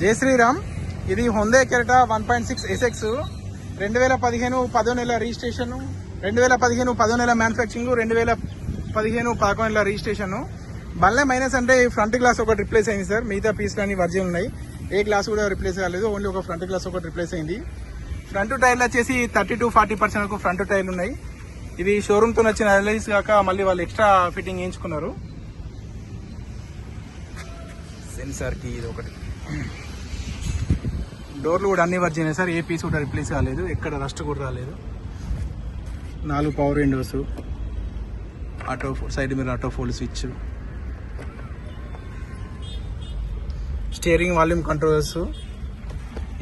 జై శ్రీరామ్. ఇది Hyundai Creta one point six SX రెండు వేల పదిహేను పదో నెల రిజిస్ట్రేషన్ రెండు వేల పదిహేను పదో నెల మ్యానుఫ్యాక్చరింగ్ రెండు వేల పదిహేను పదకొండు నెల రిజిస్ట్రేషన్. బల్లే మైనస్ అంటే ఫ్రంట్ గ్లాస్ ఒకటి రిప్లేస్ అయింది సార్. మిగతా పీస్ కానీ వర్జిన్ ఉన్నాయి. ఏ గ్లాస్ కూడా రిప్లేస్ కాలేదు. ఓన్లీ ఒక ఫ్రంట్ గ్లాస్ ఒకటి రిప్లేస్ అయింది. ఫ్రంట్ టైర్లు వచ్చేసి థర్టీ టు ఫార్టీ పర్సెంట్ వరకు ఫ్రంట్ టైర్లు ఉన్నాయి. ఇది షోరూమ్తో వచ్చిన అనలైజ్ కాక మళ్ళీ వాళ్ళు ఎక్స్ట్రా ఫిట్టింగ్ చేయించుకున్నారు. సెన్సార్కి ఇది ఒకటి. డోర్లు కూడా అన్ని వర్జిన్ సార్ ఏ పీస్ కూడా రిప్లేస్ కాలేదు ఎక్కడ రస్ట్ కూడా రాలేదు. నాలుగు పవర్ విండోస్ ఆటో సైడ్ మీద auto fold switch. Steering volume controls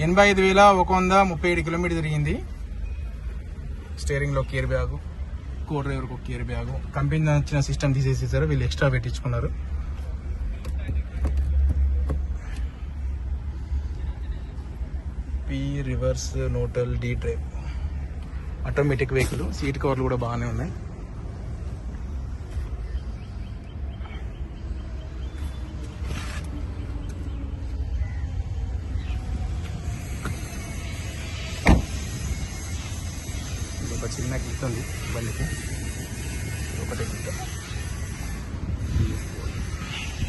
ఎనభై ఐదు వేల ఒక వంద ముప్పై ఏడు కిలోమీటర్ తిరిగింది. స్టీరింగ్లో కేర్ బ్యాగు కో డ్రైవర్కి ఒక కేర్ బ్యాగు. కంపెనీ వచ్చిన సిస్టమ్ తీసేసేసారు వీళ్ళు extra పెట్టించుకున్నారు. P reverse neutral D drive automatic vehicle seat కవర్లు కూడా బాగానే ఉన్నాయి. ఒక చిన్న గిట్ ఉంది బండికి ఒకటే గిట్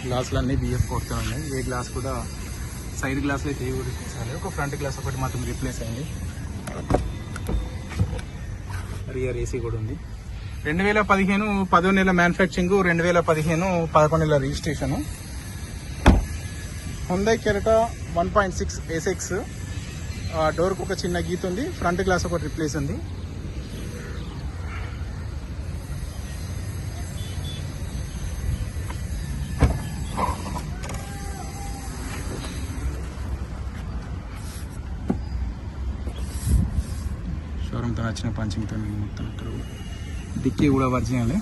గ్లాసులు అన్నీ బిఎఫ్ కొడుతున్నాయి ఏ గ్లాస్ కూడా సైడ్ గ్లాస్ అయితే ఇవి కూడా ఒక ఫ్రంట్ గ్లాస్ ఒకటి మాత్రం రిప్లేస్ అయింది రియర్ ఏసీ కూడా ఉంది. రెండు వేల పదిహేను పదో నెల మ్యానుఫ్యాక్చరింగ్ రెండు వేల పదిహేను పదకొండు నెల registration Hyundai Creta one point six SX డోర్కి ఒక చిన్న గీత ఉంది. ఫ్రంట్ గ్లాస్ ఒకటి రిప్లేస్ ఉంది. షోరూమ్తో నచ్చిన పంచింగ్తో మొత్తం ఇక్కడ కూడా. డిక్కీ కూడా వర్జినల్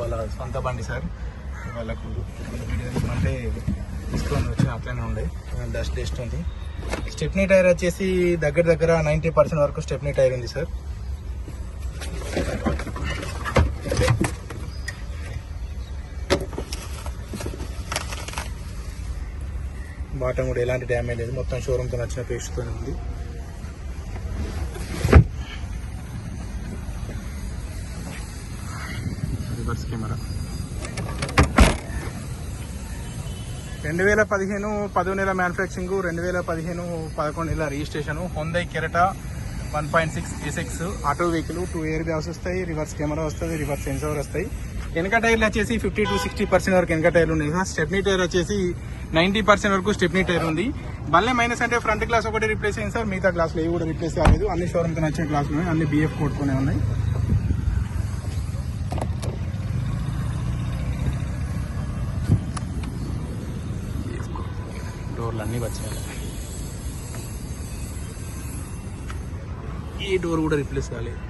వాళ్ళ సొంత బండి సార్. వాళ్ళకు అంటే తీసుకొని వచ్చిన అట్లనే ఉండే. డస్ట్ డస్ట్ ఉంది. స్టెప్నీ టైర్ వచ్చేసి దగ్గర దగ్గర నైంటీ పర్సెంట్ వరకు స్టెప్నీ టైర్ ఉంది సార్. బాటం కూడా ఎలాంటి డ్యామేజ్ లేదు. మొత్తం షోరూమ్తో నచ్చిన పేస్ట్తో ఉంది. రివర్స్ కెమెరా రెండు వేల పదిహేను పదో నెల మ్యానుఫ్యాక్చరింగ్ రెండు వేల పదిహేను పదకొండు నెల registration Hyundai Creta one point six SX auto vehicle two air bags వస్తాయి రివర్స్ కెమెరా వస్తుంది రివర్స్ సెన్సార్ వస్తాయి. వెనక టైర్లు వచ్చేసి ఫిఫ్టీ టు సిక్స్టీ పర్సెంట్ వరకు వెనక టైర్లు ఉన్నాయి. సార్ స్టెప్నీ టైర్ వచ్చేసి నైంటీ పర్సెంట్ వరకు స్టెప్నీ టైర్ ఉంది. మళ్ళీ మైనస్ అంటే ఫ్రంట్ గ్లాస్ ఒకటి రిప్లేస్ అయింది సార్ మిగతా గ్లాసులు ఏవి కూడా రిప్లేస్ కాలేదు. అన్ని షోరూమ్తో నచ్చిన గ్లాసులు ఉన్నాయి. అన్ని బిఎఫ్ కొట్టుకునే ఉన్నాయి. డోర్లు అన్నీ వచ్చాయి. ఈ డోర్ కూడా రిప్లేస్ కాలేదు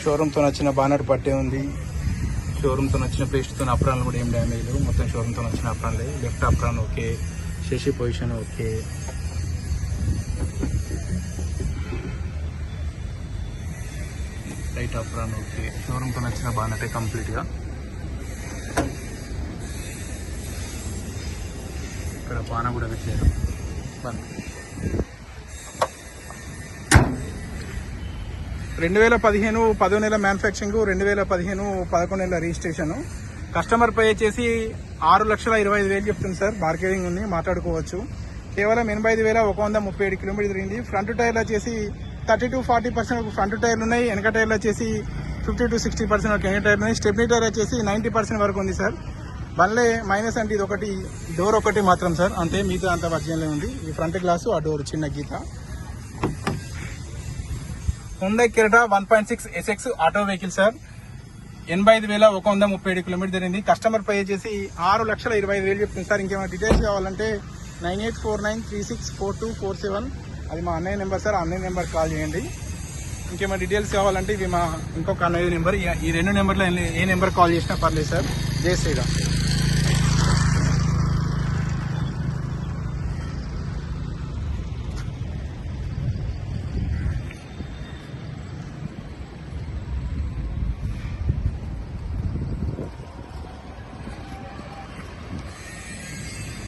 షోరూమ్తో నచ్చిన బానర్ పట్టే ఉంది. షోరూమ్తో నచ్చిన పేస్ట్తో అప్రాన్లు కూడా ఏం డ్యామేజ్ లేవు. మొత్తం షోరూమ్తో నచ్చిన అప్రాన్లే left apron okay. Chassis position okay. Right apron okay. షోరూమ్తో నచ్చిన బానటే కంప్లీట్గా ఇక్కడ బాణ కూడా పెట్టారు. రెండు వేల పదిహేను పదో నెల మ్యానుఫ్యాక్చరింగ్ రెండు వేల పదిహేను పదకొండు నెలల రిజిస్ట్రేషన్. కస్టమర్ పే వచ్చేసి ఆరు లక్షల ఇరవై ఐదు వేలు చెప్తుంది సార్. బార్గెనింగ్ ఉంది మాట్లాడుకోవచ్చు. కేవలం ఎనభై ఐదు వేల ఒక వంద ముప్పై ఏడు కిలోమీటర్ తిరిగింది. ఫ్రంట్ టైర్లు వచ్చేసి thirty to forty percent front టైర్లు ఉన్నాయి. వెనక టైర్లు వచ్చేసి ఫిఫ్టీ టు సిక్స్టీ పర్సెంట్ వెనక టైర్లు ఉన్నాయి? స్టెప్నీ టైర్ వచ్చేసి నైంటీ పర్సెంట్ వరకు ఉంది సార్. బండ్లే మైనస్ అంటే ఇది ఒకటి డోర్ ఒకటి మాత్రం సార్. అంతే మిగతా అంత వర్జన్లే ఉంది. ఈ ఫ్రంట్ గ్లాసు ఆ డోర్ చిన్న గీత. Hyundai Creta one point six SX auto vehicle sir. ఎనభై ఐదు వేల ఒక వంద ముప్పై ఏడు కిలోమీటర్ జరిగింది. కస్టమర్ పే చేసి ఆరు లక్షల ఇరవై ఐదు వేలు చెప్తుంది సార్. ఇంకేమైనా డీటెయిల్స్ కావాలంటే nine eight four nine three six four two four seven. అది మా అన్నయ్య నెంబర్ సార్. ఆ అన్నయ్య నెంబర్ కాల్ చేయండి. ఇంకేమైనా డీటెయిల్స్ కావాలంటే ఇవి మా ఇంకొక అన్నయ్య నెంబర్. ఈ- ఈ రెండు నెంబర్లో ఏ నెంబర్ కాల్ చేసినా పర్లేదు సార్. జై శ్రీరామ్.